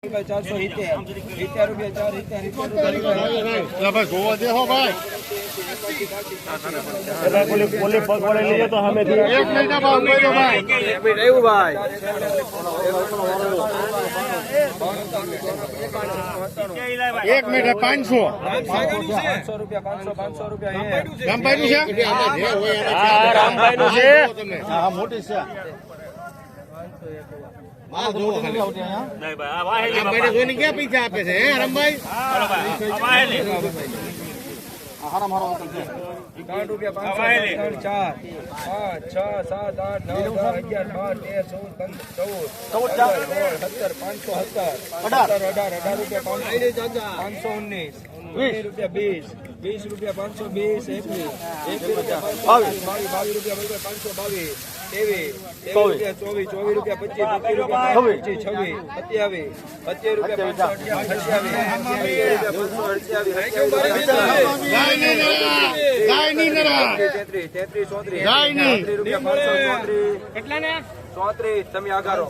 રૂપિયા ભાઈ દેહો ભાઈ એક એક મિનિટ પાંચસો પાંચસો રૂપિયા પાંચસો પાંચસો રૂપિયા રામભાઈ નું છે મોટી છે માલ જોવો ખાલી. નહીં ભાઈ, આ વાહેલી રામભાઈને બાપા. જોઈને ક્યાં પૈસા આપે છે હે રામભાઈ બરોબર. આ ત્રણ રૂપિયા પાંચસો ચાર પાંચ છ સાત આઠ નવ અગિયાર બાર તેર ચૌદ પંદર ચૌદ સોળ સત્તર પાંચસો સત્તર અઢાર. અઢાર અઢાર રૂપિયા પાંચસો. ઉન્નીસ રૂપિયા બીસ વીસ રૂપિયા પાંચસો બીસ એકવીસ એકવીસ રૂપિયા બાવીસ બાવીસ રૂપિયા પાંચસો બાવીસ ત્રેવીસ રૂપિયા ચોવીસ ચોવીસ રૂપિયા પચીસ રૂપિયા પચીસ છવ્વીસ સત્યાવીસ સત્યાવીસ રૂપિયા પાંચસો અઠ્યાવીસ. તેત્રીસ તેત્રીસ. ચોત્રીસ રૂપિયા પાંચસો ચોત્રીસ કેટલા ને ચોત્રીસ તમે આગળ.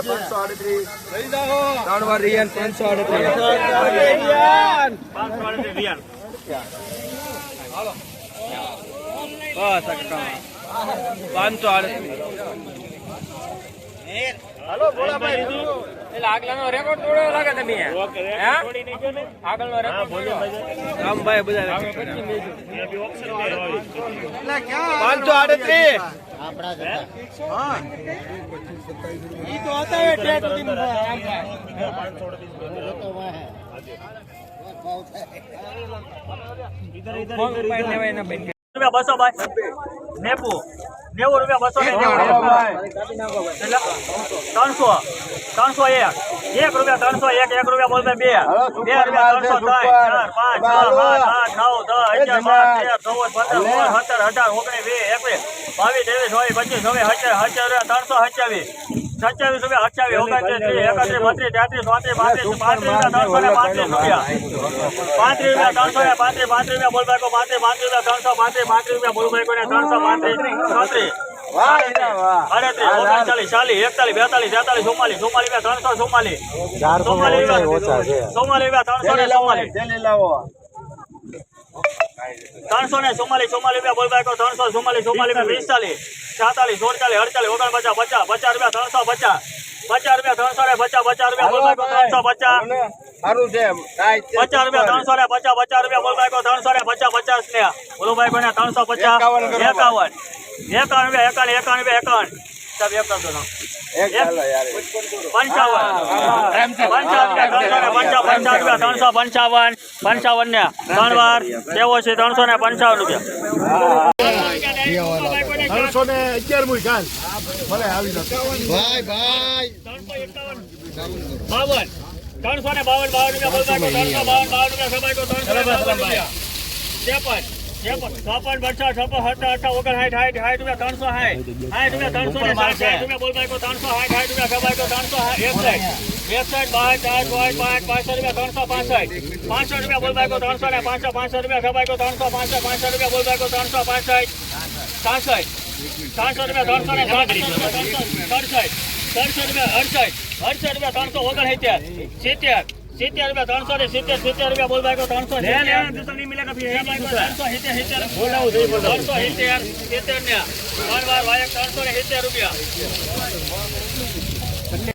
પાંચસો આડત્રીસ ત્રણ વાર રિયાન પાંચસો આડત્રીસ પાંચસો વાળી રિયાલ. ભોળાભાઈ આડત્રીસ આગલાનો રેકોર્ડ તોડ્યો લાગે તમે રેકોર્ડ? આગળનો હા, બોલો ભાઈ. બધા. પાંચસો આડત્રીસ. બસો ભાઈ નેવું નેવું રૂપિયા બસો ને ત્રણસો ત્રણસો એક. એક રૂપિયા ત્રણસો એક એક રૂપિયા બોલ બે. બે રૂપિયા ત્રણસો ત્રણ ચાર પાંચ છ સાત આઠ નવ દસ અગિયાર બાર તેર ચૌદ પંદર સોળ સત્તર અઢાર ઓગણીસ વીસ એકવીસ બાવીસ ત્રેવીસ ચોવીસ પચીસ ચોવીસ હજાર હજાર રૂપિયા ત્રણસો સત્યાવીસ. સત્યાવીસ રૂપિયા અઠ્યાવીસ ઓગણત્રીસ ત્રીસ એકત્રીસ બત્રીસ તેત્રીસ પાંત્રીસ પાંત્રીસ રૂપિયા ત્રણસો ને પાંત્રીસ રૂપિયા. પાંત્રીસ રૂપિયા. ત્રણસો ને પાંત્રીસ પાંત્રીસ રૂપિયા બોલભાઈ કો પાંત્રીસ પાંત્રીસ રૂપિયા ત્રણસો પાંત્રીસ પાંત્રીસ રૂપિયા બોલભાઈ કો ને ત્રણસો પાંત્રીસ ચોત્રીસ અડત્રીસ ઓગણચાલીસ ચાલીસ એકતાલીસ બેતાલીસ તેતાલીસ ચુમ્માલીસ ચુમ્માલીસ રૂપિયા ત્રણસો ચુમ્માલીસ. ચુમ્માલીસ રૂપિયા ત્રણસો ને ચુમ્માલીસ. ત્રણસો ને ચુમ્માલીસ ચુમ્માલીસ રૂપિયા બોલભાઈ ત્રણસો ચુમ્માલીસ ચુમ્માલીસ રૂપિયા પિસ્તાલીસ. છાતાલીસ સુડતાલીસ અડતાલીસ ઓગણ પચાસ પચાસ રૂપિયા ત્રણસો પચાસ. પચાસ રૂપિયા ત્રણસો ને પચાસ પચાસ રૂપિયા ત્રણસો પચાસ. સારું છે પચાસ રૂપિયા ત્રણસો ને પચાસ પચાસ રૂપિયા બોલભાઈ ત્રણસો ને પચાસ પચાસ ને. બોલભાઈ કો ત્રણસો પચાસ. એકાવન. એકાવન. રૂપિયા એકાવન એકાવન રૂપિયા એકાવન. સાહેબ એક ત્રણસો ને પંચાવન. પંચાવન ને ત્રણ વાર તેવો છે ત્રણસો ને પંચાવન રૂપિયા. ત્રણસો ને અગિયાર મુઈ ચાલ. ભલે આવી ભાઈ ભાઈ. બાવન. ત્રણસો ને બાવન બાવન રૂપિયા બોલતા ત્રણસો બાવન બાવન રૂપિયા ત્રણસો ને બાવન રૂપિયા. ત્રેપન ત્રેપન. ચોપન પચાસ છપ્પન સત્તર અઠા ઓગણ સાઠ સાઠ સાઠ રૂપિયા ત્રણસો સાઠ સાઠ રૂપિયા ત્રણસો ને સાઠ સાઠ રૂપિયા બોલભાઈ કો ત્રણસો સાઠ સાઠ રૂપિયા સભાઈ તો ત્રણસો એકસઠ એકસઠ બાર ચાર પાંચ પાંચ પાંચસો રૂપિયા ત્રણસો પાસઠ પાંચસો રૂપિયા બોલભાઈ કો ત્રણસો ને પાંચસો પાંચસો રૂપિયા સભાઈ કો ત્રણસો પાંચસો પાંચસો રૂપિયા બોલભાઈ કો ત્રણસો પાસઠ સાસઠ સાતસો રૂપિયા ત્રણસો ને સડસઠ ત્રણસો રૂપિયા અડસઠ. અડસઠ રૂપિયા ત્રણસો ઓગણસિત્તેર સિત્તેર. સિત્તેર. રૂપિયા ત્રણસો ને સિત્તેર સિત્તેર રૂપિયા બોલ ભાઈ ત્રણસો સિત્તેર. સિત્તેર ત્રણસો સિત્તેર સિત્તેર ને. ત્રણ વાર વાયક ત્રણસો ને સિત્તેર રૂપિયા.